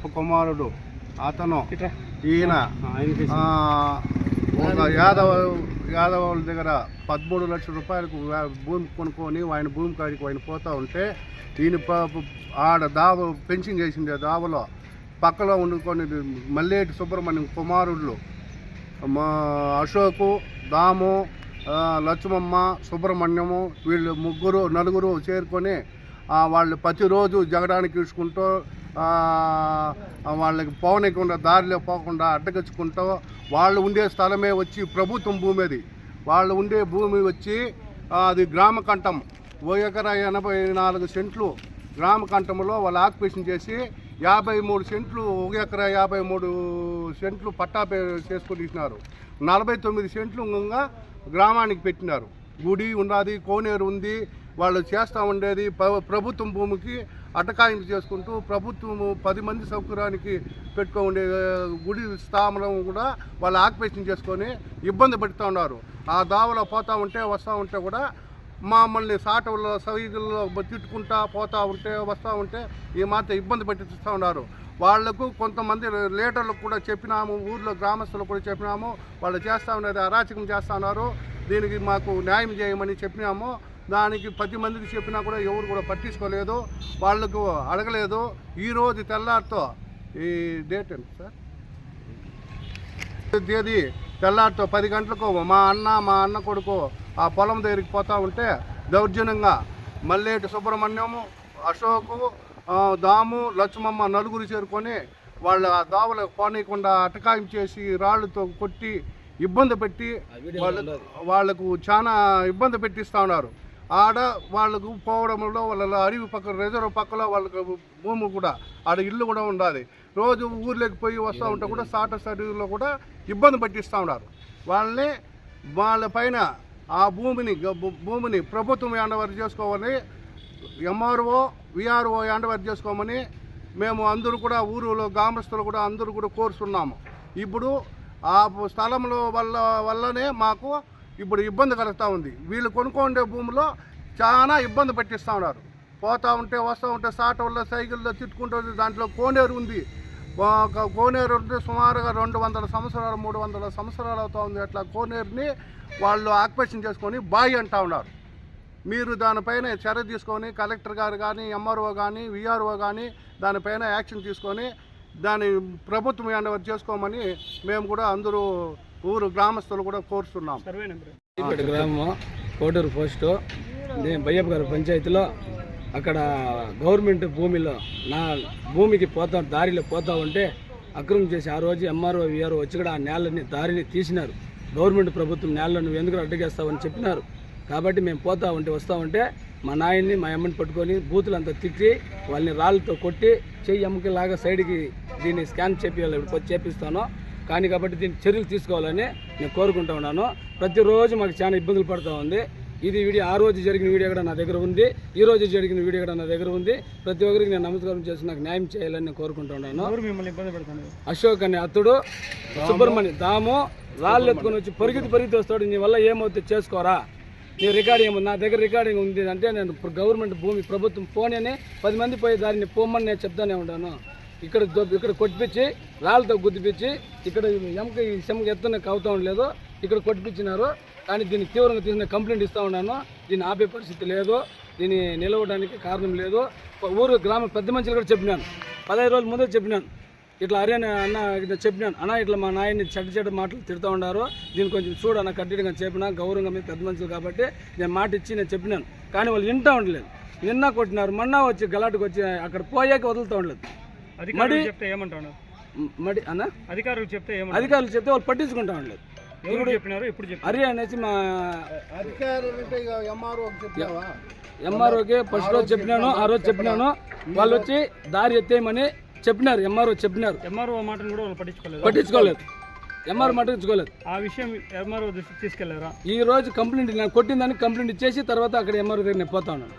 రాజప్ప కుమారుడు. అతను ఈయన ఒక యాదవ యాదవుల దగ్గర పదమూడు లక్షల రూపాయలకు భూమి కొనుక్కొని ఆయన భూమి కాడికి ఆయన పోతా ఉంటే ఈయన ఆడ దావ పెన్షన్ చేసింది ఆ దావలో. పక్కలో వండుకొని మల్లేటి సుబ్రహ్మణ్యం కుమారుళ్ళు మా అశోకు దాము లక్ష్మమ్మ సుబ్రహ్మణ్యము వీళ్ళు ముగ్గురు నలుగురు చేరుకొని వాళ్ళు ప్రతిరోజు జగడానికి చూసుకుంటూ వాళ్ళకి పోనీయకుండా దారిలో పోకుండా అడ్డగించుకుంటూ వాళ్ళు ఉండే స్థలమే వచ్చి ప్రభుత్వం భూమి అది వాళ్ళు ఉండే భూమి వచ్చి అది గ్రామ కంఠం ఓ ఎకరా ఎనభై నాలుగు సెంట్లు గ్రామ కంఠంలో వాళ్ళు ఆక్యుపేషన్ చేసి యాభై మూడు సెంట్లు ఒక ఎకరా యాభై మూడు సెంట్లు పట్టా చేసుకొని ఇచ్చినారు నలభై తొమ్మిది సెంట్లు ఇంకా గ్రామానికి పెట్టినారు. గుడి ఉన్నది కోనేరు ఉంది. వాళ్ళు చేస్తూ ఉండేది ప్రభుత్వం భూమికి అటకాయింపు చేసుకుంటూ ప్రభుత్వము పది మంది సౌకర్యానికి పెట్టుకోండే గుడి స్థాపనం కూడా వాళ్ళు ఆక్యుపేషన్ చేసుకొని ఇబ్బంది పెడుతూ ఉన్నారు. ఆ దావలో పోతూ ఉంటే వస్తూ ఉంటే కూడా మమ్మల్ని సాటవుల్లో సైజుల్లో తిట్టుకుంటా పోతూ ఉంటే వస్తూ ఉంటే ఈ మాత్రం ఇబ్బంది పెట్టిస్తూ ఉన్నారు. వాళ్ళకు కొంతమంది లీడర్లకు కూడా చెప్పినాము ఊర్లో గ్రామస్తులకు కూడా చెప్పినాము వాళ్ళు చేస్తూ ఉన్నది అరాచకం చేస్తూ ఉన్నారు. దీనికి మాకు న్యాయం చేయమని చెప్పినాము. దానికి పది మందికి చెప్పినా కూడా ఎవరు కూడా పట్టించుకోలేదు వాళ్ళకు అడగలేదు. ఈరోజు తెల్లారితో ఈ డేట్ ఎంత సార్? తేదీ తెల్లారితో పది గంటలకు మా అన్న మా అన్న కొడుకు ఆ పొలం దగ్గరికి పోతా ఉంటే దౌర్జన్యంగా మల్లేటి సుబ్రహ్మణ్యము అశోకు దాము లక్ష్మమ్మ నలుగురు చేరుకొని వాళ్ళ ఆ దావులకు పోనీయకుండా అటకాయం చేసి రాళ్ళతో కొట్టి ఇబ్బంది పెట్టి వాళ్ళకు వాళ్ళకు చాలా ఇబ్బంది పెట్టిస్తూ ఉన్నారు. ఆడ వాళ్ళకు పోవడంలో వాళ్ళ అడవి పక్క రిజర్వ్ పక్కలో వాళ్ళకు భూమి కూడా ఆడ ఇల్లు కూడా ఉండాలి. రోజు ఊర్లోకి పోయి వస్తూ ఉంటే కూడా సాట సడిలో కూడా ఇబ్బంది పట్టిస్తూ ఉన్నారు. వాళ్ళని వాళ్ళ పైన ఆ భూమిని భూమిని ప్రభుత్వం ఎండవర్ చేసుకోవాలని ఎంఆర్ఓ విఆర్ఓ ఎండవర్ చేసుకోమని మేము అందరూ కూడా ఊరిలో గ్రామస్తులు కూడా అందరూ కూడా కోరుతున్నాము ఇప్పుడు ఆ స్థలంలో వల్ల వల్లనే మాకు ఇప్పుడు ఇబ్బంది కలుగుతూ ఉంది. వీళ్ళు కొనుక్కుండే భూమిలో చాలా ఇబ్బంది పెట్టిస్తూ ఉన్నారు. పోతూ ఉంటే వస్తూ ఉంటే సాట వల్ల సైకిల్లో తిట్టుకుంటుంది దాంట్లో కోనేరు ఉంది. ఒక కోనేరు ఉంటే సుమారుగా రెండు వందల సంవత్సరాలు మూడు వందల సంవత్సరాలు అవుతూ ఉంది. అట్లా కోనేరుని వాళ్ళు ఆక్యుపేషన్ చేసుకొని బాయి అంటూ ఉన్నారు. మీరు దానిపైన చర్య తీసుకొని కలెక్టర్ గారు కానీ ఎంఆర్ఓ కానీ విఆర్ఓ కానీ దానిపైన యాక్షన్ తీసుకొని దాని ప్రభుత్వం ఎండవర్ చేసుకోమని మేము కూడా అందరూ ఊరు గ్రామస్తులు కూడా కోరుతున్నాం. గ్రామం కోటూరు పోస్టు నేను బయ్యప్ప గారి పంచాయతీలో అక్కడ గవర్నమెంట్ భూమిలో నా భూమికి పోతా దారిలో పోతా ఉంటే అక్రమం చేసి ఆ రోజు ఎంఆర్ఓ విఆర్ఓ వచ్చి కూడా ఆ నేలని దారిని తీసినారు. గవర్నమెంట్ ప్రభుత్వం నేలను నువ్వు ఎందుకు అడ్డగేస్తావని చెప్పినారు. కాబట్టి మేము పోతా ఉంటే వస్తూ ఉంటే మా నాయన్ని మా అమ్మని పట్టుకొని బూతులంతా తిట్టి వాళ్ళని రాళ్ళతో కొట్టి చెయ్యి అమ్మకి లాగా సైడ్కి దీన్ని స్కాన్ చేపియాలి ఇప్పుడు వచ్చి చేపిస్తాను కానీ కాబట్టి దీనికి చర్యలు తీసుకోవాలని నేను కోరుకుంటా ఉన్నాను. ప్రతిరోజు మాకు చాలా ఇబ్బందులు పడుతూ ఉంది. ఇది వీడియో ఆ రోజు జరిగిన వీడియో కూడా నా దగ్గర ఉంది. ఈ రోజు జరిగిన వీడియో కూడా నా దగ్గర ఉంది. ప్రతి ఒక్కరికి నేను నమస్కారం చేసి నాకు న్యాయం చేయాలని నేను కోరుకుంటా ఉన్నాను. మిమ్మల్ని ఇబ్బంది పెడుతున్నారు అశోక్ అనే అతడు సుబ్రహ్మణ్యం దాము రాళ్ళు ఎత్తుకొని వచ్చి పరిగెత్తి పరిగెత్తి వస్తాడు. నీ వల్ల ఏమవుతుంది చేసుకోరా? నీ రికార్డింగ్ ఏమో నా దగ్గర రికార్డింగ్ ఉంది అంటే నేను గవర్నమెంట్ భూమి ప్రభుత్వం అని పది మంది పోయి దారిని పోమని నేను చెప్తానే ఉన్నాను ఇక్కడ ఇక్కడ కొట్టిపించి రాళ్ళతో గుద్దిపించి ఇక్కడ ఎముక ఈ సెమక ఎత్తున అవుతా ఉండలేదు. ఇక్కడ కొట్టిపించినారు కానీ దీన్ని తీవ్రంగా తీసిన కంప్లైంట్ ఇస్తా ఉన్నాను. దీన్ని ఆపే పరిస్థితి లేదు. దీన్ని నిలవడానికి కారణం లేదు. ఊరు గ్రామ పెద్ద మనుషులు కూడా చెప్పినాను. పదహైదు రోజుల ముందే చెప్పినాను. ఇట్లా అరే అన్న అన్న ఇట్లా చెప్పినాను. అన్న ఇట్లా మా నాయన్ని చెడ్డ చెడ్డ మాటలు తిడుతూ ఉన్నారు. దీన్ని కొంచెం చూడు అన్న కట్టిగా చెప్పినా గౌరవంగా మీరు పెద్ద మనుషులు కాబట్టి నేను మాట ఇచ్చి నేను చెప్పినాను. కానీ వాళ్ళు వింటూ ఉండలేదు. నిన్న కొట్టినారు. మొన్న వచ్చి గలాటుకు వచ్చి అక్కడ పోయాక వదులుతూ ఉండలేదు. అధికారులు చెప్తే ఏమంటున్నారు మ్, మడి అన్న? అధికారులు చెప్తే అధికారులు చెప్తే వాళ్ళు పట్టించుకుంటా ఉండలేదు. ఎవరు చెప్పినారు? ఎప్పుడు చెప్పారు? అరే అనేసి మా ఎంఆర్ఓకి ఫస్ట్ రోజు చెప్పినాను ఆ రోజు చెప్పినాను. వాళ్ళు వచ్చి దారి ఎత్తేయమని చెప్పినారు ఎంఆర్ఓ చెప్పినారు. ఎంఆర్ఓ మాటను కూడా వాళ్ళు పట్టించుకోలేదు. పట్టించుకోలేదు. ఎంఆర్ పట్టించుకోలేదు. ఆ విషయం ఎంఆర్ఓ దృష్టికి తీసుకెళ్ళారా? ఈ రోజు కంప్లైంట్ నేను కొట్టిందని కంప్లైంట్ ఇచ్చేసి తర్వాత అక్కడ ఎంఆర్ఓ దగ్గర నేను పోతా ఉన్నాను.